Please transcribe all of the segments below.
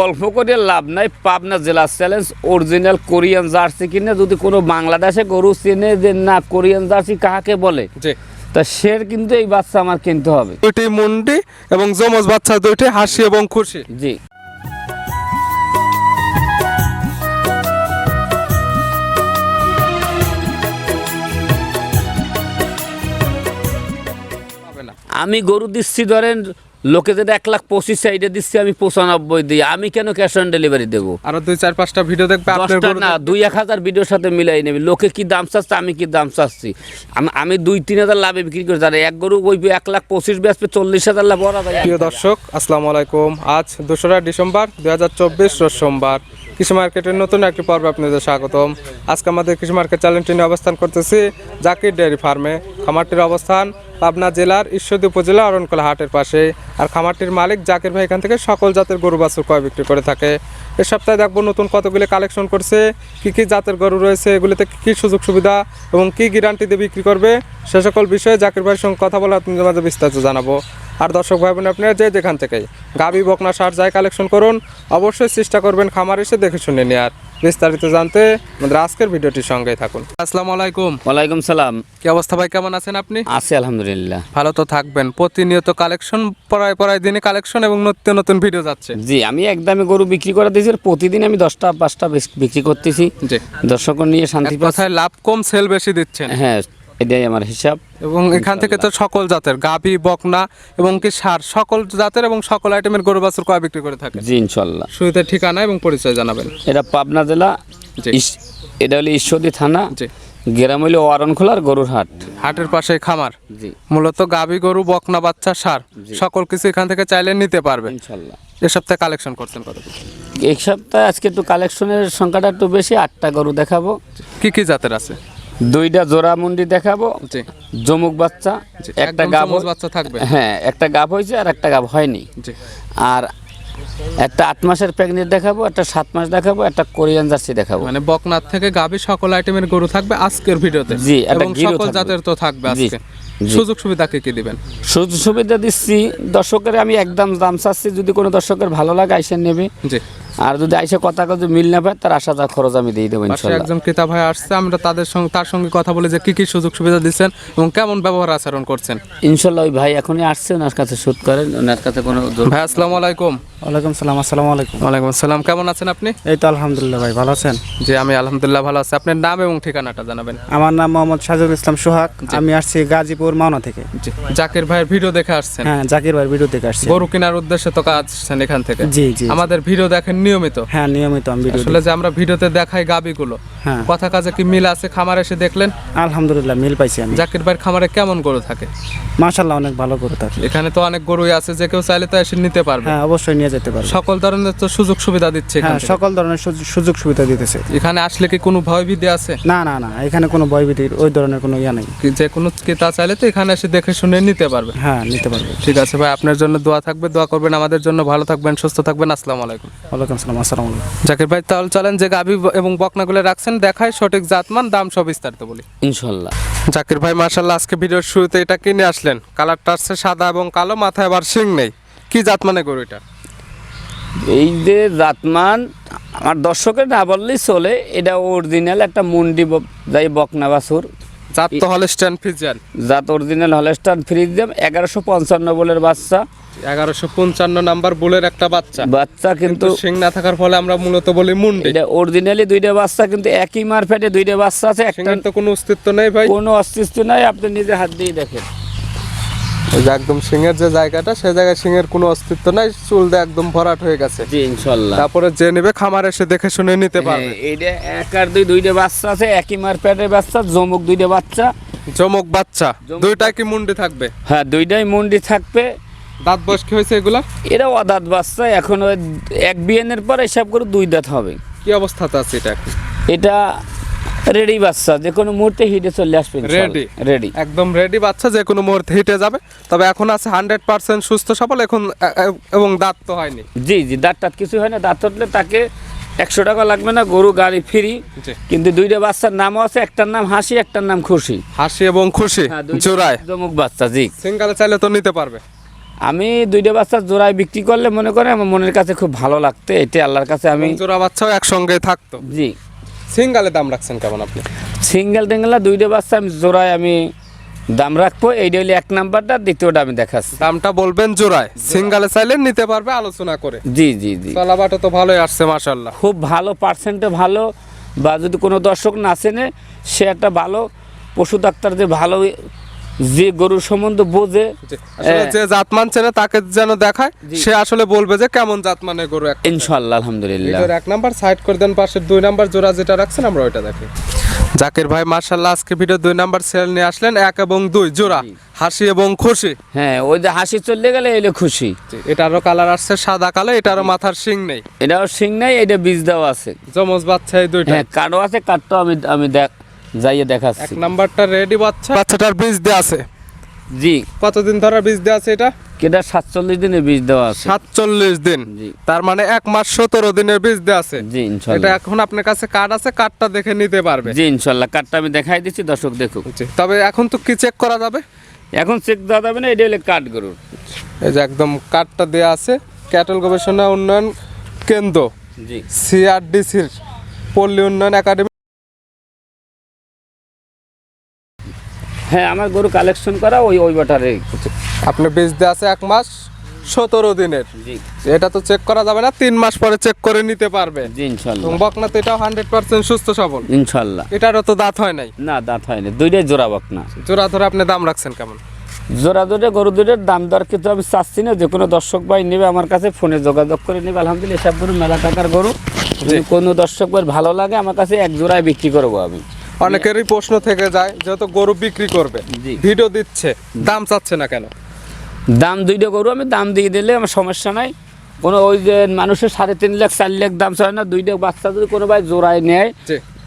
গল্প করে লাভ নাই। পাবনা জেলা চ্যালেঞ্জ অরিজিনাল কোরিয়ান জার্সি কিনে যদি কোনো বাংলাদেশে গরু চেনে যে না কোরিয়ান জার্সি কাহাকে বলে? তা সে কিন্তু এই বাচ্চা আমার কিনতে হবে। দুইটি মুন্ডি এবং যমজ বাচ্চা দুইটি হাসি এবং খুশি। জি। আমি গরু দিচ্ছি ধরেন লোকে যেটা এক লাখ পঁচিশ সাইডে দিচ্ছে আমি পঁচানব্বই দিই। আমি কেন ক্যাশ অন ডেলিভারি দেবো? আরও দুই চার পাঁচটা ভিডিও দেখবে দশটা না দুই এক হাজার ভিডিওর সাথে মিলাই নেবে। লোকে কি দাম চাচ্ছে আমি কি দাম চাচ্ছি? আমি আমি দুই তিন হাজার লাভে বিক্রি করে। যারা এক গরু ওই এক লাখ পঁচিশ বেচবে চল্লিশ হাজার লাভ ওরা প্রিয় দর্শক আসসালামু আলাইকুম। আজ দোসরা ডিসেম্বর দুই হাজার চব্বিশ সোমবার। কৃষি মার্কেটের নতুন একটি পর্বে আপনাদের স্বাগতম। আজকে আমাদের কৃষি মার্কেট চ্যানেলটি নিয়ে অবস্থান করতেছি জাকির ডেয়ারি ফার্মে। খামারটির অবস্থান পাবনা জেলার ঈশ্বরদী উপজেলা অরণকলা হাটের পাশে। আর খামারটির মালিক জাকির ভাই এখান থেকে সকল জাতের গরু, বাছুর ক্রয় বিক্রি করে থাকে। এ সপ্তাহে দেখব নতুন কতগুলি কালেকশন করছে, কি কি জাতের গরু রয়েছে, এগুলিতে কি কি সুযোগ সুবিধা এবং কি গ্যারান্টি দিয়ে বিক্রি করবে, সে সকল বিষয়ে জাকির ভাইয়ের সঙ্গে কথা বলে আপনাদের মাঝে বিস্তারিত জানাব। আর দর্শক ভাই বোন আপনারা যে যেখান থেকে গাবি বকনা সার যাই কালেকশন করুন অবশ্যই চেষ্টা করবেন খামার এসে দেখে শুনে নেওয়ার বিস্তারিত জানতে আমাদের আজকের ভিডিওটির সঙ্গেই থাকুন। আসসালামু আলাইকুম। ওয়ালাইকুম সালাম। কি অবস্থা ভাই কেমন আছেন আপনি? আছি আলহামদুলিল্লাহ। ভালো তো থাকবেন। প্রতিনিয়ত কালেকশন পড়ায় পড়ায় দিনে কালেকশন এবং নতুন নতুন ভিডিও যাচ্ছে। জি আমি একদমই গরু বিক্রি করে দিয়েছি প্রতিদিন আমি দশটা পাঁচটা বিক্রি করতেছি। দর্শক নিয়ে শান্তি কথায় লাভ কম সেল বেশি দিচ্ছেন। হ্যাঁ এটাই আমার হিসাব। এবং এখান থেকে তো সকল জাতের গাভি বকনা এবং কি সার সকল জাতের এবং সকল আইটেমের গরু বাছুর কয় বিক্রি করে থাকে জি ইনশাল্লাহ শুরুতে ঠিকানা এবং পরিচয় জানাবেন। এটা পাবনা জেলা। এটা হলো ঈশ্বরদী থানা। জি। গ্রাম হইল অরণখোলার গরুর হাট। হাটের পাশে খামার। জি। মূলত গাভি গরু বকনা বাচ্চা সার সকল কিছু এখান থেকে চাইলে নিতে পারবে। ইনশাল্লাহ এ সপ্তাহে কালেকশন করছেন কত? এই সপ্তাহে আজকে একটু কালেকশনের সংখ্যাটা একটু বেশি আটটা গরু দেখাবো। কি কি জাতের আছে? দুইটা জোড়া মুন্ডি দেখাবো। জমুক বাচ্চা একটা গাভ গাব বাচ্চা থাকবে। হ্যাঁ একটা গাব হয়েছে আর একটা গাব হয়নি। আর একটা আট মাসের প্রেগনেন্ট দেখাবো একটা সাত মাস দেখাবো একটা কোরিয়ান জার্সি দেখাবো। মানে বকনাথ থেকে গাভি সকল আইটেমের গরু থাকবে আজকের ভিডিওতে। জি, একটা এবং সকল জাতের তো থাকবে আজকে। সুযোগ সুবিধা কি কি দিবেন? সুযোগ সুবিধা দিচ্ছি। দর্শকের আমি একদম দাম চাচ্ছি যদি কোনো দর্শকের ভালো লাগে আইসে নেবে। জি। আর যদি আইসে কথা যদি মিল না পায় তার আসা যা খরচ আমি দিয়ে দেবো পাশে ইনশাল্লাহ। একজন ক্রেতা ভাই আসছে আমরা তাদের সঙ্গে তার সঙ্গে কথা বলে যে কি কি সুযোগ সুবিধা দিচ্ছেন এবং কেমন ব্যবহার আচরণ করছেন। ইনশাল্লাহ ওই ভাই এখনই আসছে ওনার কাছে শুট করেন ওনার কাছে কোনো ভাই আসসালামু আলাইকুম। ওয়ালাইকুম সালাম আসসালামু আলাইকুম। ওয়ালাইকুম আসসালাম কেমন আছেন আপনি? এই তো আলহামদুলিল্লাহ ভাই ভালো আছেন? জি আমি আলহামদুলিল্লাহ ভালো আছি। আপনার নাম এবং ঠিকানাটা জানাবেন। আমার নাম মোহাম্মদ সাজুল ইসলাম সোহাগ। আমি আসছি গাজীপুর মাওনা থেকে। জাকির ভাইয়ের ভিডিও দেখে আসছেন? হ্যাঁ জাকির ভাই ভিডিও থেকে আসছি। গরু কেনার উদ্দেশ্যে তো কাজ আসছেন এখান থেকে। জি জি আমাদের ভিডিও দেখেন নিয়মিত। হ্যাঁ নিয়মিত আমি ভিডিও আসলে যে আমরা ভিডিওতে দেখাই গাবিগুলো হ্যাঁ। কথা কাজে কি মিল আছে? খামার এসে দেখলেন? আলহামদুলিল্লাহ মিল পাইছি আমি। জাকির ভাইয়ের খামারে কেমন গরু থাকে? মাশাল্লাহ অনেক ভালো করে থাকি। এখানে তো অনেক গরুই আছে যে কেউ চাইলে তো এসে নিতে পারবে। হ্যাঁ অবশ্যই নিয়ে যেতে পারব। সকল ধরনের তো সুযোগ সুবিধা দিচ্ছে এখান হ্যাঁ সকল ধরনের সুযোগ- সুবিধা দিতেছে। এখানে আসলে কি কোনো ভয় ভীতি আছে? না না না এখানে কোনো ভয়ভীতির ওই ধরনের কোনো ইয়া নেই। যে কোনো ক্রেতা চাইলে তো এখানে এসে দেখে শুনে নিতে পারবে। হ্যাঁ নিতে পারবে। ঠিক আছে ভাই আপনার জন্য দোয়া থাকবে দোয়া করবেন আমাদের জন্য ভালো থাকবেন সুস্থ থাকবেন আসসালামু আলাইকুম। ওয়ালাইকুম সালাম আসসালামু আলাইকুম। জাকির ভাই তাহলে চলেন যে গাভি এবং বকনাগুলো রাখছেন দেখায় সঠিক জাতমান দাম সব বিস্তারিত বলি। ইনশাল্লাহ। জাকির ভাই মার্শাল্লাহ আজকে ভিডিওর শুরুতে এটা কিনে আসলেন। কালারটা আসছে সাদা এবং কালো মাথায় আবার শিং নেই। কি জাত মানে গরু এটা? এই যে জাতমান আমার দর্শকের না বললেই চলে এটা অরিজিনাল একটা মুন্ডি ব- যাই বকনা বাছুর। জাত তো হলে স্ট্যান্ড জাত অরিজিনাল হলেস্টান ফ্রিজ এগারোশো পঞ্চান্ন বলের বাচ্চা। এগারোশো পঞ্চান্ন নাম্বার বুলের একটা বাচ্চা। বাচ্চা কিন্তু সিং না থাকার ফলে আমরা মূলত বলি মুন্ডি। এটা অরিজিনালি দুইটা বাচ্চা কিন্তু একই মারফেটে দুইটা বাচ্চা আছে। একটা তো কোনো অস্তিত্ব নেই ভাই। কোনো অস্তিত্ব নাই আপনি নিজে হাত দিয়ে দেখেন। এই যে একদম শিংয়ের যে জায়গাটা সে জায়গায় শিংয়ের কোনো অস্তিত্ব নাই চুল দিয়ে একদম ভরাট হয়ে গেছে। জি ইনশাল্লাহ। তারপরে যে নেবে খামার এসে দেখে শুনে নিতে পারবে। হ্যাঁ, এইটা এক আর দুই দুইটা বাচ্চা আছে একই মারফেটের বাচ্চা জমুক দুইটা বাচ্চা। চমক বাচ্চা জমক দুইটাই কি মুন্ডি থাকবে? হ্যাঁ দুইটাই মন্ডি থাকবে। দাঁত বয়স কি হয়েছে এগুলা? এরা অদাত বাচ্চা এখন এক বিয়ানের পর এসব করে দুই দাঁত হবে। কি অবস্থাতে আছে এটা এটা রেডি বাচ্চা। যে কোনো মুহূর্তে হিটে চলে আসবে রেডি রেডি একদম রেডি বাচ্চা। যে কোনো মুহূর্তে হিটে যাবে। তবে এখন আছে হান্ড্রেড পার্সেন্ট সুস্থ সবল এখন এবং দাঁত তো হয়নি। জি জি দাঁত টাত কিছু হয় না। দাঁত উঠলে তাকে একশো টাকা লাগবে না গরু গাড়ি ফ্রি। কিন্তু দুইটা বাচ্চার নামও আছে একটার নাম হাসি একটার নাম খুশি। হাসি এবং খুশি হ্যাঁ, জোড়ায়। জমুক বাচ্চা জি। সিঙ্গালে চাইলে তো নিতে পারবে। আমি দুইটা বাচ্চা জোড়ায় বিক্রি করলে মনে করে আমার মনের কাছে খুব ভালো লাগতে এটা আল্লাহর কাছে আমি জোড়া বাচ্চাও একসঙ্গে থাকতো। জি। সিঙ্গালে দাম রাখছেন কেমন আপনি? সিঙ্গেল টেঙ্গেলা দুইটা বাচ্চা আমি জোড়ায় আমি দাম রাখব। এইটা হলে এক নাম্বারটা দ্বিতীয়টা আমি দেখাচ্ছি। দামটা বলবেন জোড়ায়। সিঙ্গালে চাইলে নিতে পারবে আলোচনা করে। জি জি জি। চলাবাটা তো ভালোই আসছে মাশাল্লাহ খুব ভালো পার্সেন্টে ভালো বা যদি কোনো দর্শক না চেনে সে একটা ভালো পশু ডাক্তার যে ভালো যে গরুর সম্বন্ধে বোঝে হ্যাঁ। যে জাতমান চেনে তাকে যেন দেখায় সে আসলে বলবে যে কেমন জাতমানের গরু এক ইনশাল্লাহ আলহামদুলিল্লাহ। ভিডিওর এক নাম্বার সাইড করে দেন পাশের দুই নাম্বার জোড়া যেটা রাখছেন আমরা ওইটা দেখি। জাকির ভাই মার্শাল্লাহ আজকে ভিডিও দুই নাম্বার সেল নিয়ে আসলেন এক এবং দুই জোড়া হাসি এবং খুশি। হ্যাঁ ওই যে হাসি চললে গেলে এলে খুশি। এটারও কালার আসছে সাদা কালো এটারও মাথার শিং নেই। এটাও সিং নাই এটা বীজ দেওয়া আছে। জমজ বাচ্চা এই দুইটা। হ্যাঁ কার্ডও আছে কার্ডটাও আমি আমি দেখ যাইয়ে এক দেখাচ্ছি নাম্বারটা রেডি বাচ্চা। বাচ্চাটার বীজ দেওয়া আছে। জি। কতদিন ধরে বীজ দেওয়া আছে এটা? কেটা সাতচল্লিশ দিনে বীজ দেওয়া আছে। সাতচল্লিশ দিন। জি। তার মানে এক মাস সতেরো দিনের বীজ দেওয়া আছে। জি এটা এখন আপনার কাছে কার্ড আছে কার্ডটা দেখে নিতে পারবে। জি ইনশাল্লাহ। কার্ডটা আমি দেখাই দিচ্ছি দর্শক দেখুক। তবে এখন তো কি চেক করা যাবে? এখন চেক দেওয়া যাবে না এটা হলে কার্ড গরুর। এই যে একদম কার্ডটা দেওয়া আছে ক্যাটল গবেষণা উন্নয়ন কেন্দ্র জি। সিআরডিসির পল্লী উন্নয়ন একাডেমি হ্যাঁ আমার গরু কালেকশন করা ওই ওই বাটারে। আপনি বীজ দেওয়া আছে এক মাস সতেরো দিনের। এটা তো চেক করা যাবে না তিন মাস পরে চেক করে নিতে পারবে বকনা তো এটাও হান্ড্রেড পার্সেন্ট সুস্থ সবল। ইনশাল্লাহ। এটারও তো দাঁত হয় নাই। না দাঁত হয়নি দুইটাই জোড়া বক না জোড়া ধরে আপনি দাম রাখছেন কেমন? জোড়া দুটো গরু দুটোর দাম দর কিন্তু আমি চাচ্ছি না যে কোনো দর্শক ভাই নেবে আমার কাছে ফোনে যোগাযোগ করে নেবে। আলহামদুলিল্লাহ এসব গরু মেলা টাকার গরু। কোনো দর্শক ভাই ভালো লাগে আমার কাছে এক জোড়ায় বিক্রি করব আমি। অনেকেরই প্রশ্ন থেকে যায় যেহেতু গরু বিক্রি করবে। ভিডিও দিচ্ছে দাম চাচ্ছে না কেন? দাম দুইটা গরু আমি দাম দিয়ে দিলে আমার সমস্যা নাই। কোনো ওই যে মানুষের সাড়ে তিন লাখ চার লাখ দাম চায় না দুইটা বাচ্চা যদি কোনো ভাই জোড়ায় নেয়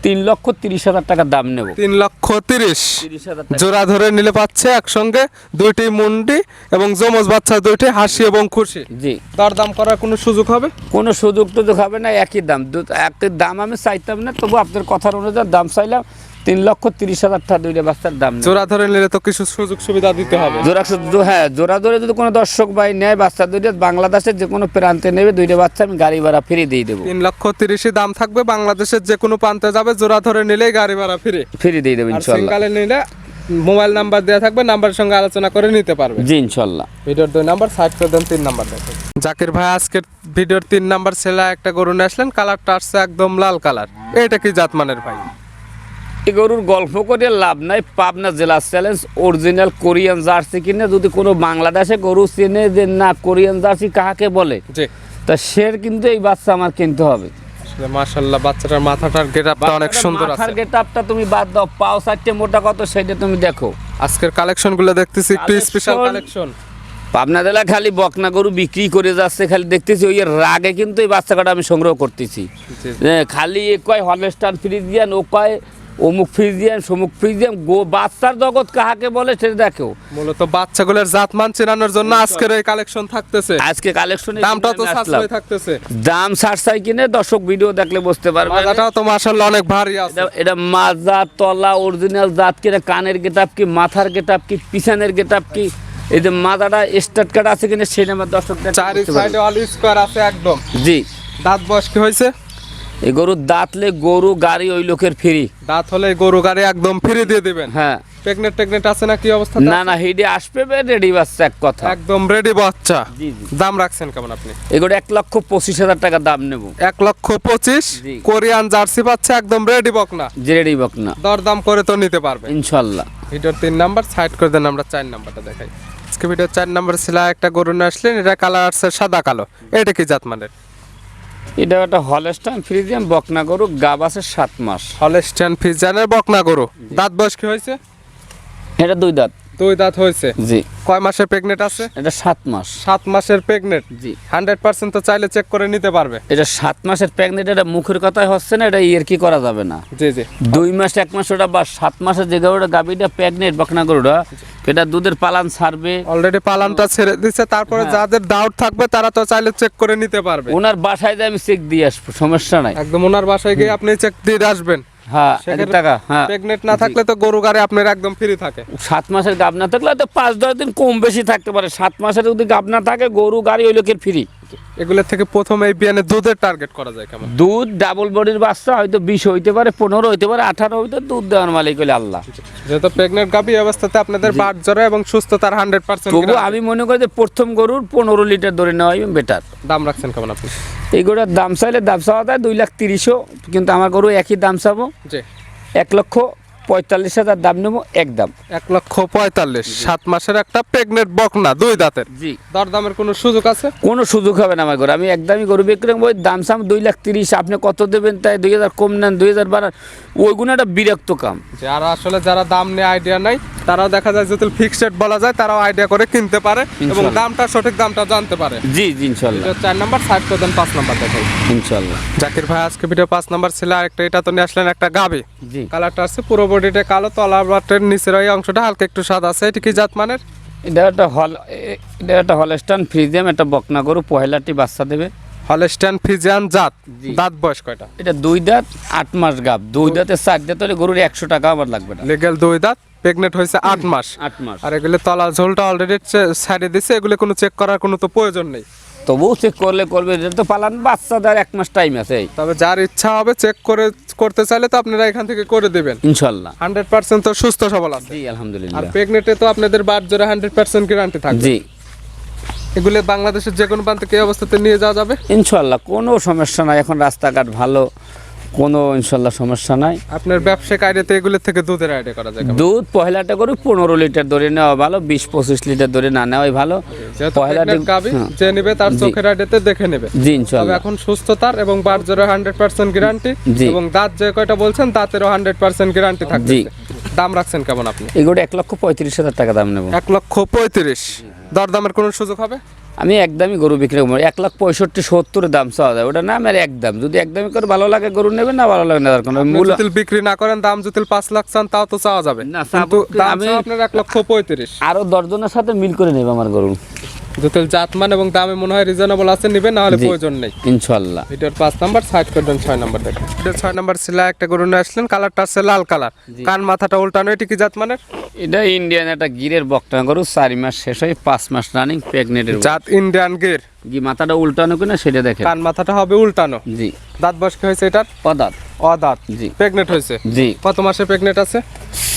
তিন লক্ষ তিরিশ হাজার টাকা দাম নেব। তিন লক্ষ তিরিশ। জোড়া ধরে নিলে পাচ্ছে একসঙ্গে দুইটি মুন্ডি এবং জমজ বাচ্চা দুইটি হাসি এবং খুশি। জি। তার দাম করার কোনো সুযোগ হবে? কোনো সুযোগ তো হবে না একই দাম। একই দাম আমি চাইতাম না তবু আপনার কথার অনুযায়ী দাম চাইলাম। তিন লক্ষ তিরিশ হাজার টাকা দুইটা বাচ্চার দাম। জোড়া ধরে নিলে তো কিছু সুযোগ সুবিধা দিতে হবে। জোড়া হ্যাঁ জোড়া ধরে যদি কোনো দর্শক ভাই নেয় বাচ্চা দুইটা বাংলাদেশের যে কোনো প্রান্তে নেবে দুইটা বাচ্চা আমি গাড়ি ভাড়া ফ্রি দিয়ে দেবো। তিন লক্ষ তিরিশই দাম থাকবে বাংলাদেশের যে কোনো প্রান্তে যাবে জোড়া ধরে নিলেই গাড়ি ভাড়া ফিরে। ফ্রি দিয়ে দেবো ইনশাল্লাহ। নিলে মোবাইল নাম্বার দেওয়া থাকবে নাম্বারের সঙ্গে আলোচনা করে নিতে পারবে। জি ইনশাল্লাহ। ভিডিওর দুই নাম্বার সাইড করে দেন তিন নাম্বার দেখেন জাকির ভাই আজকের ভিডিওর তিন নাম্বার ছেলে একটা গরু নিয়ে আসলেন কালারটা আসছে একদম লাল কালার। এটা কি জাতমানের ভাই? এই গরুর গল্প করে লাভ নাই। পাবনা জেলা চ্যালেঞ্জ অরিজিনাল কোরিয়ান জার্সি কিনে যদি কোনো বাংলাদেশে গরু চেনে যে না কোরিয়ান জার্সি কাহাকে বলে? তা সে কিন্তু এই বাচ্চা আমার কিনতে হবে। মাশাল্লাহ বাচ্চাটার মাথাটার গেটআপটা অনেক সুন্দর মাথার গেটআপটা তুমি বাদ দাও পাও চারটে মোটা কত সেটা তুমি দেখো। আজকের কালেকশনগুলো দেখতেছি একটু স্পেশাল কালেকশন। পাবনা জেলা খালি বকনা গরু বিক্রি করে যাচ্ছে খালি দেখতেছি ওই রাগে কিন্তু এই বাচ্চা কাটা আমি সংগ্রহ করতেছি। খালি এ কয় হলস্টার ফ্রিজিয়ান ও কয় অমুক ফ্রিজিয়ান সমুক ফ্রিজিয়ান গো বাচ্চার জগৎ কাহাকে বলে সেটা দেখো মূলত বাচ্চাগুলোর জাতমান চেনানোর জন্য আজকের এই কালেকশন থাকতেছে। আজকে কালেকশনে দামটা তো সাশ্রয় থাকতেছে। দাম সারসাই কিনে দর্শক ভিডিও দেখলে বুঝতে পারবে মাজাটাও তো মাশাল্লাহ অনেক ভারী আছে। এটা- মাজা তলা অরিজিনাল জাত কি এটা কানের গেটাপ কি মাথার গেটাপ কি পিছনের গেটাপ কি এই যে মাজাটা স্টার্ট কাট আছে কিনা সেটা আমার দর্শক চারি সাইডে অল স্কোয়ার আছে একদম। জি। দাঁত বয়স কি হয়েছে? এই গরুর দাঁতলে গরু গাড়ি ওই লোকের ফ্রি দাঁত হলে গরু গাড়ি একদম ফ্রি দিয়ে দিবেন। হ্যাঁ। প্রেগনেন্ট টেগনেন্ট আছে না কি অবস্থা? না না হিডে আসবে রেডি বাচ্চা এক কথা। একদম রেডি বাচ্চা। জি জি। দাম রাখছেন কেমন আপনি? এগুলো এক লক্ষ পঁচিশ হাজার টাকা দাম নেব। এক লক্ষ পঁচিশ। কোরিয়ান জার্সি পাচ্ছে একদম রেডি বকনা। যে রেডি বক না দর দাম করে তো নিতে পারবে। ইনশাল্লাহ। ভিডিওর তিন নাম্বার সাইড করে দেন আমরা চার নাম্বারটা দেখাই। আজকে ভিডিও চার নাম্বার ছিল একটা গরু নিয়ে আসলেন এটা কালার আসছে সাদা কালো। এটা কি জাত মানের এটা একটা হলস্টাইন ফ্রিজিয়াম বকনা গরু গাব আছে সাত মাস। হলস্টাইন ফিজানের বকনা গরু। দাঁত বয়স কি হয়েছে? এটা দুই দাঁত। দুই দাঁত হয়েছে? জি। কয় মাসের প্রেগনেন্ট আছে? এটা সাত মাস। সাত মাসের প্রেগনেন্ট জি। হান্ড্রেড পার্সেন্ট তো চাইলে চেক করে নিতে পারবে। এটা সাত মাসের প্রেগনেন্ট এটা মুখের কথাই হচ্ছে না এটা ইয়ের কি করা যাবে না। জি জি। দুই মাস এক মাস ওটা বা সাত মাসের যে গরুটা গাবিটা প্রেগনেন্ট বকনা গরুটা এটা দুধের পালান ছাড়বে। অলরেডি পালানটা ছেড়ে দিচ্ছে তারপরে হ্যাঁ। যাদের ডাউট থাকবে তারা তো চাইলে চেক করে নিতে পারবে। ওনার বাসায় যে আমি চেক দিয়ে আসব সমস্যা নাই। একদম ওনার বাসায় গিয়ে আপনি চেক দিয়ে আসবেন। হ্যাঁ টাকা হ্যাঁ। প্রেগনেন্ট না থাকলে তো গরু গাড়ি আপনার একদম ফ্রি থাকে। সাত মাসের গাব না থাকলে হয়তো পাঁচ দশ দিন কম বেশি থাকতে পারে। সাত মাসের যদি গাব না থাকে গরু গাড়ি ওই লোকের ফ্রি এগুলোর থেকে প্রথমে এই বিয়ানে দুধের টার্গেট করা যায় কেমন? দুধ ডাবল বডির বাচ্চা হয়তো বিশ হইতে পারে পনেরো হইতে পারে আঠারো হইতে দুধ দেওয়ার মালিক হলে আল্লাহ। যেহেতু প্রেগনেন্ট গাভী এই অবস্থাতে আপনাদের বাট জ্বরে এবং সুস্থতার হান্ড্রেড পার্সেন্ট তবু আমি মনে করি যে প্রথম গরুর পনেরো লিটার ধরে নেওয়াই বেটার দাম রাখছেন কেমন আপনি? এই গরুর দাম চাইলে দাম চাওয়া যায় দুই লাখ তিরিশও কিন্তু আমার গরু একই দাম চাবো। এক লক্ষ পঁয়তাল্লিশ হাজার দাম নেব একদম এক লক্ষ পঁয়তাল্লিশ। সাত মাসের একটা প্রেগনেন্ট বকনা দুই দাঁতের। জি। দরদামের কোনো সুযোগ আছে? কোনো সুযোগ হবে না আমার গরু আমি একদমই গরু বিক্রি ওই দাম সাম দুই লাখ তিরিশ। আপনি কত দেবেন তাই দুই হাজার কম নেন দুই হাজার বাড়ান। ওইগুলো একটা বিরক্ত কাম। যে আর আসলে যারা দাম নিয়ে আইডিয়া নাই তারাও দেখা যায় যদি ফিক্সড বলা যায় তারাও আইডিয়া করে কিনতে পারে এবং দামটা সঠিক দামটা জানতে পারে। জি জি ইনশাল্লাহ। চার নাম্বার সাইড করে দেন পাঁচ নাম্বার দেখাই। ইনশাল্লাহ। জাকির ভাই আজকে ভিডিও পাঁচ নাম্বার ছিল আরেকটা এটা তো নিয়ে আসলেন একটা গাবি জি। কালারটা আছে পুরো বডিটা কালো তলা বাটের নিচের ওই অংশটা হালকা একটু সাদা আছে। এটা কি জাত মানের? এটা একটা হল এটা একটা হলস্টান ফ্রিজিয়াম একটা বকনা গরু পহেলাটি বাচ্চা দেবে। হলস্টাইন ফ্রিজিয়ান জাত? দাঁত বয়স কয়টা? এটা দুই দাঁত আট মাস গাব। দুই দাঁতে চার দাঁত হলে গরুর একশো টাকা আমার লাগবে না। লিগেল দুই দাঁত প্রেগনেন্ট হয়েছে আট মাস। আট মাস। আর এগুলো তলা ঝোলটা অলরেডি সাইডে দিছে এগুলো কোনো চেক করার কোনো তো প্রয়োজন নেই। তবুও চেক করলে করবে এটা তো পালান বাচ্চাদের এক মাস টাইম আছে তবে যার ইচ্ছা হবে চেক করে করতে চাইলে তো আপনারা এখান থেকে করে দেবেন। ইনশাল্লাহ। হান্ড্রেড পার্সেন্ট তো সুস্থ সবল আছে। জি আর আলহামদুলিল্লাহ প্রেগনেন্টে তো আপনাদের বার জোরে হান্ড্রেড পার্সেন্ট গ্যারান্টি থাকবে। জি। এগুলো বাংলাদেশের যে কোনো প্রান্তে কে অবস্থাতে নিয়ে যাওয়া যাবে? ইনশাল্লাহ কোনো সমস্যা নাই এখন রাস্তাঘাট ভালো। কোনো ইনশাল্লাহ সমস্যা নাই। আপনার ব্যবসায়িক আইডিয়াতে এগুলো থেকে দুধের আইডিয়া করা যায় দুধ পহেলাটা করে পনেরো লিটার ধরে নেওয়া ভালো বিশ পঁচিশ লিটার ধরে না নেওয়াই ভালো। পহেলাটি pregnant হ্যাঁ। যে নিবে তার চোখের আইডিয়াতে দেখে নেবে। জি ইনশাল্লাহ। এখন সুস্থতার এবং বার জোরে হান্ড্রেড পার্সেন্ট গ্যারান্টি এবং দাঁত যে কয়টা বলছেন দাঁতেরও হান্ড্রেড পার্সেন্ট গ্যারান্টি থাকবে জি। দাম রাখছেন কেমন আপনি? এগুলো এক লক্ষ পঁয়ত্রিশ হাজার টাকা দাম নেব। এক লক্ষ পঁয়ত্রিশ। দরদামের কোনো সুযোগ হবে? আমি একদমই গরু বিক্রি করব এক লাখ পঁয়ষট্টি সত্তর দাম চাওয়া যায়। ওটা না আমার একদম। যদি একদমই করে ভালো লাগে গরু নেবেন না ভালো লাগে না কোনো মূল তেল বিক্রি না করেন দাম যদি পাঁচ লাখ চান তাও তো চাওয়া যাবে। না, কিন্তু আমি- আপনার এক লক্ষ পঁয়ত্রিশ। আরও দশজনের সাথে মিল করে নেবে আমার গরু। যদি জাতমান এবং দামে মনে হয় রিজনেবল আছে নিবে না হলে প্রয়োজন নেই। ইনশাল্লাহ ভিডিওর পাঁচ নাম্বার সাইড করে দেন ছয় নাম্বার দেখেন। ভিডিওর ছয় নাম্বার ছিল একটা গরু নিয়ে আসলেন কালারটা আছে লাল কালার। কান মাথাটা উল্টানো এটি কি জাত মানের এটা ইন্ডিয়ান একটা গিরের বকটা গরু চারি মাস শেষ হয়ে পাঁচ মাস রানিং প্রেগনেন্টের জাত ইন্ডিয়ান গির। গি মাথাটা উল্টানো কিনা সেটা দেখে কান মাথাটা হবে উল্টানো। জি। দাঁত বয়স কি হয়েছে এটার? পদার্থ অদাঁত। জি। প্রেগনেন্ট হয়েছে? জি। কত মাসে প্রেগনেন্ট আছে?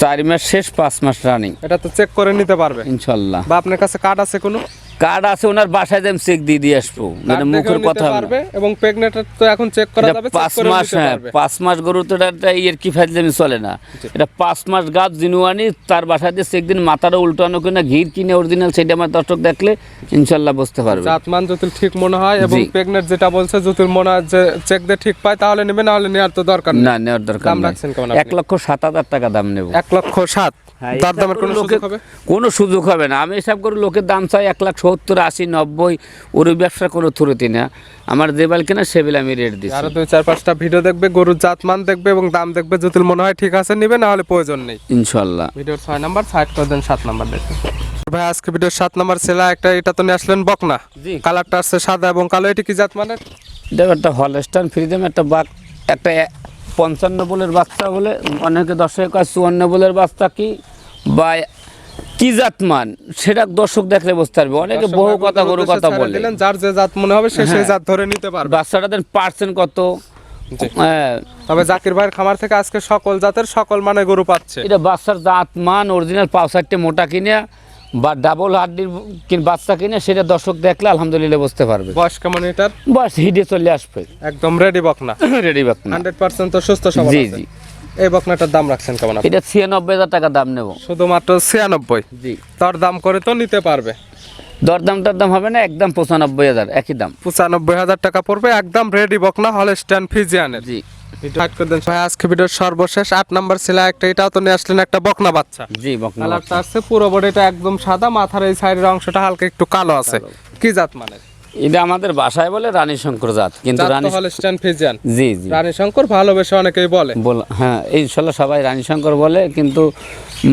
চারি মাস শেষ পাঁচ মাস রানিং এটা তো চেক করে নিতে পারবে। ইনশাল্লাহ বা আপনার কাছে কার্ড আছে কোনো? কার্ড আছে ওনার বাসায় যেন চেক দিয়ে দিয়ে আসব। মানে মুখের কথা হবে পারবে এবং প্রেগনেন্ট তো এখন চেক করা যাবে পাঁচ মাস হ্যাঁ পাঁচ মাস গরু তো এটা ইয়ের কি ফাইজলামি চলে না। এটা পাঁচ মাস গাছ জিনুয়ানি তার বাসায় দিয়ে একদিন মাথাটা উল্টানো কিনা ঘির কিনে অরিজিনাল সেটা আমার দর্শক দেখলে ইনশাল্লাহ বুঝতে পারবে। জাতমান যদি ঠিক মনে হয় এবং জি। প্রেগনেন্ট যেটা বলছে যদি মনে হয় যে চেক দিয়ে ঠিক পায় তাহলে নেবে না হলে নেওয়ার তো দরকার না নেওয়ার দরকার দাম নেই। রাখছেন কেমন এক লক্ষ সাত হাজার টাকা দাম নেব। এক লক্ষ সাত। হ্যাঁ, তার দামের কোনো সুযোগ হবে? কোনো সুযোগ হবে না। আমি এসব করে লোকের দাম চাই এক লাখ সত্তর আশি নব্বই ওর ব্যবসা কোনো থুরতি না। আমার যে বেল কিনা সে বেল আমি রেট দিচ্ছি আরও দুই চার পাঁচটা ভিডিও দেখবে গরুর জাতমান দেখবে এবং দাম দেখবে যদি মনে হয় ঠিক আছে নিবে না হলে প্রয়োজন নেই। ইনশাল্লাহ। ভিডিওর ছয় নাম্বার সাইড করে দেন সাত নাম্বার দেখবেন ভাই আজকে ভিডিওর সাত নাম্বার ছেলা একটা এটা তো নিয়ে আসলেন বকনা। কালারটা আসছে সাদা এবং কালো এটি কি জাত মানে দেখো একটা হলস্টান ফ্রিজম একটা বাক একটা পঞ্চান্ন বলের বাচ্চা বলে অনেকে দর্শক চুয়ান্ন বলের বাচ্চা কি? বা কি জাতমান সেটা দর্শক দেখলে বুঝতে পারবে। অনেকে বহু কথা গরু কথা বলে। যার যে জাত মনে হবে সে সেই হ্যাঁ। জাত ধরে নিতে পারবে। বাচ্চাটাদের পার্সেন্ট কত? হ্যাঁ। তবে জাকির ভাইয়ের খামার থেকে আজকে সকল জাতের সকল মানে গরু পাচ্ছে। এটা বাচ্চার জাত মান অরিজিনাল মোটা কিনে বা ডাবল হাড্ডির বাচ্চা কিনে সেটা দর্শক দেখলে আলহামদুলিল্লাহ বুঝতে পারবে। বয়স কেমন এটার? বাস হিডে চলে আসবে। একদম রেডি বকনা। রেডি বাক হান্ড্রেড পার্সেন্ট তো সুস্থ সবল জি জি। এই বকনাটার দাম রাখছেন কেমন এটা ছিয়ানব্বই হাজার টাকা দাম নেব। শুধুমাত্র ছিয়ানব্বই? জি। তার দাম করে তো নিতে পারবে। দরদাম টরদাম হবে না একদম পঁচানব্বই হাজার একই দাম। পঁচানব্বই হাজার টাকা পড়বে একদম রেডি বকনা হল স্ট্যান্ড ফিজিয়ানের জি হাইট করে দেন। ভাই আজকে ভিডিওর সর্বশেষ আট নাম্বার ছিল একটা এটাও তো নিয়ে আসলেন একটা বকনা বাচ্চা। জি বকনা কালারটা আসছে পুরো বডিটা একদম সাদা মাথার এই সাইডের অংশটা হালকা একটু কালো আছে। কি জাত মানে এটা আমাদের বাসায় বলে রানী শঙ্কর জাত কিন্তু জাত রানী হলস্টাইন ফিজিয়ান জি জি। রানী শঙ্কর ভালোবেসে অনেকেই বলে। হ্যাঁ ইনশাল্লাহ সবাই রানী শঙ্কর বলে কিন্তু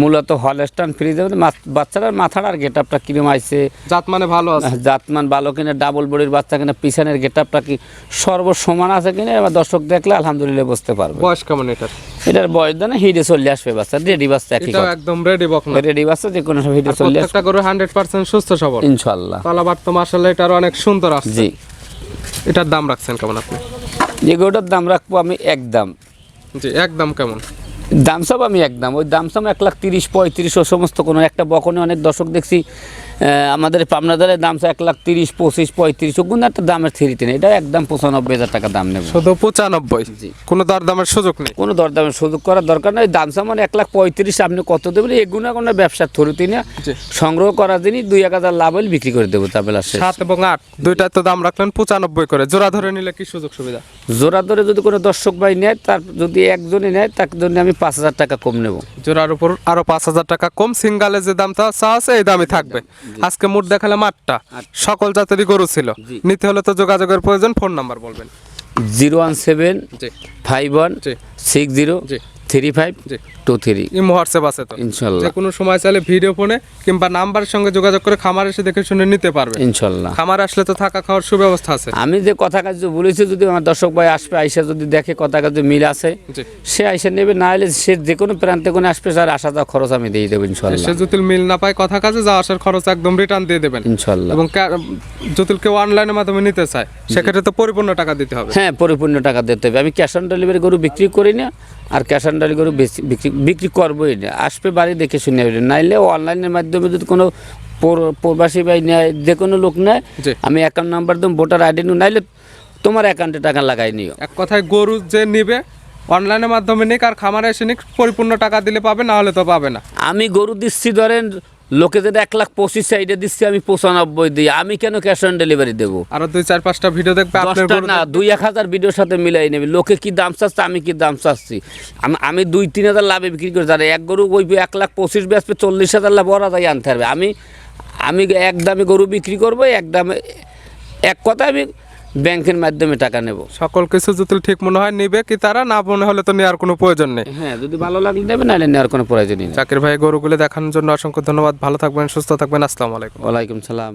মূলত হলস্টান ফ্রি দেবে বাচ্চাটার মাথার আর গেট আপটা কিরম আইছে? জাত মানে ভালো আছে। জাতমান ভালো কিনা ডাবল বডির বাচ্চা কিনা পিছনের গেট আপটা কি সর্বসমান আছে কিনা এবার দর্শক দেখলে আলহামদুলিল্লাহ বুঝতে পারবে। বয়স কেমন এটার? এটার বয়স দানে হিডে চলে আসবে বাচ্চা রেডি বাচ্চা একই একদম রেডি বক রেডি বাচ্চা যে কোনো সময় হিডে চলে আসবে। প্রত্যেকটা গরু হান্ড্রেড পার্সেন্ট সুস্থ সবল। ইনশাল্লাহ তলাবার তো মার্শাল্লাহ এটার অনেক সুন্দর আছে জি। এটার দাম রাখছেন কেমন আপনি? যে গরুটার দাম রাখব আমি এক একদম জি একদম কেমন? দাম সব আমি একদম ওই দাম সব এক লাখ তিরিশ পঁয়ত্রিশ ও সমস্ত কোনো একটা বকনে অনেক দর্শক দেখছি আমাদের পাবনাদারের দাম এক লাখ তিরিশ পঁচিশ পঁয়ত্রিশ ওগুলো একটা দামের থ্রিতে নেই এটা একদম পঁচানব্বই হাজার টাকা দাম নেব। শুধু পঁচানব্বই? জি। কোনো দর দামের সুযোগ নেই? কোনো দরদামের সুযোগ করার দরকার নেই দাম সামান এক লাখ পঁয়ত্রিশ আপনি কত দেবেন এগুলো কোনো ব্যবসার থরুতি না। সংগ্রহ করার দিনই দুই এক হাজার লাভ হলে বিক্রি করে দেবো শেষ। সাত এবং আট দুইটার তো দাম রাখলেন পঁচানব্বই করে। জোড়া ধরে নিলে কি সুযোগ সুবিধা? জোড়া ধরে যদি কোনো দর্শক ভাই নেয় তার যদি একজনই নেয় তার জন্য আমি পাঁচ হাজার টাকা কম নেব। জোড়ার উপর আরও পাঁচ হাজার টাকা কম সিঙ্গালে যে দামটা চা আছে এই দামই থাকবে। আজকে মোট দেখালাম আটটা। সকল জাতেরই গরু ছিল। নিতে হলে তো যোগাযোগের প্রয়োজন ফোন নাম্বার বলবেন। Zero one seven five one six zero three five two three. Imo WhatsApp আছে তো। ইনশাল্লাহ। যে কোনো সময় চাইলে ভিডিও ফোনে কিংবা নাম্বারের সঙ্গে যোগাযোগ করে খামার এসে দেখে শুনে নিতে পারবে। ইনশাল্লাহ। খামার আসলে তো থাকা খাওয়ার সুব্যবস্থা আছে। আমি যে কথা কাজ বলেছি যদি আমার দর্শক ভাই আসবে আইসা যদি দেখে কথা কাজ মিল আছে সে আইসা নেবে না এলে সে যে কোনো প্রান্তে কোনো আসবে স্যার আসা যাওয়া খরচ আমি দিয়ে দেবো ইনশাল্লাহ। সে জুতিল মিল না পায় কথা কাজে যা আসার খরচ একদম রিটার্ন দিয়ে দেবেন। ইনশাল্লাহ। এবং জটিল কেউ অনলাইনের মাধ্যমে নিতে চায় সেক্ষেত্রে তো পরিপূর্ণ টাকা দিতে হবে। হ্যাঁ পরিপূর্ণ টাকা দিতে হবে। আমি ক্যাশ অন ডেলিভারি গরু বিক্রি করি না আর ক্যাশ অন ডেলিভারি গরু বেশি বিক্রি বিক্রি করবোই না। আসবে বাড়ি দেখে শুনে নাইলে অনলাইনের মাধ্যমে যদি কোনো প্রবাসী ভাই নেয় যে কোনো লোক নেয়। আমি অ্যাকাউন্ট নাম্বার দেবো ভোটার আইডি নাইলে তোমার অ্যাকাউন্টে টাকা লাগাই নিও। এক কথায় গরু যে নিবে অনলাইনের মাধ্যমে নিক আর খামারে এসে নিক পরিপূর্ণ টাকা দিলে পাবে না হলে তো পাবে না। আমি গরু দিচ্ছি ধরেন লোকে যদি এক লাখ পঁচিশ সাইডে দিচ্ছি আমি পঁচানব্বই দিই। আমি কেন ক্যাশ অন ডেলিভারি দেবো? আরও দুই চার পাঁচটা ভিডিও দেখবে দশটা না দুই এক হাজার ভিডিওর সাথে মিলাই নেবে। লোকে কি দাম চাচ্ছে আমি কি দাম চাচ্ছি? আমি আমি দুই তিন হাজার লাভে বিক্রি করে। যারা এক গরু ওই এক লাখ পঁচিশ বেসবে চল্লিশ হাজার লাভ ওরা তাই আনতে পারবে। আমি আমি এক দামে গরু বিক্রি করব এক দামে এক কথা আমি ব্যাংকের মাধ্যমে টাকা নেব। সকল কিছু যদি ঠিক মনে হয় নিবে কি তারা না মনে হলে তো নেওয়ার কোনো প্রয়োজন নেই। হ্যাঁ যদি ভালো লাগলে নেবে নাহলে নেওয়ার কোনো প্রয়োজন নেই। চাকরির ভাই গরুগুলো দেখানোর জন্য অসংখ্য ধন্যবাদ। ভালো থাকবেন সুস্থ থাকবেন। আসসালামু আলাইকুম। ওয়ালাইকুম সালাম।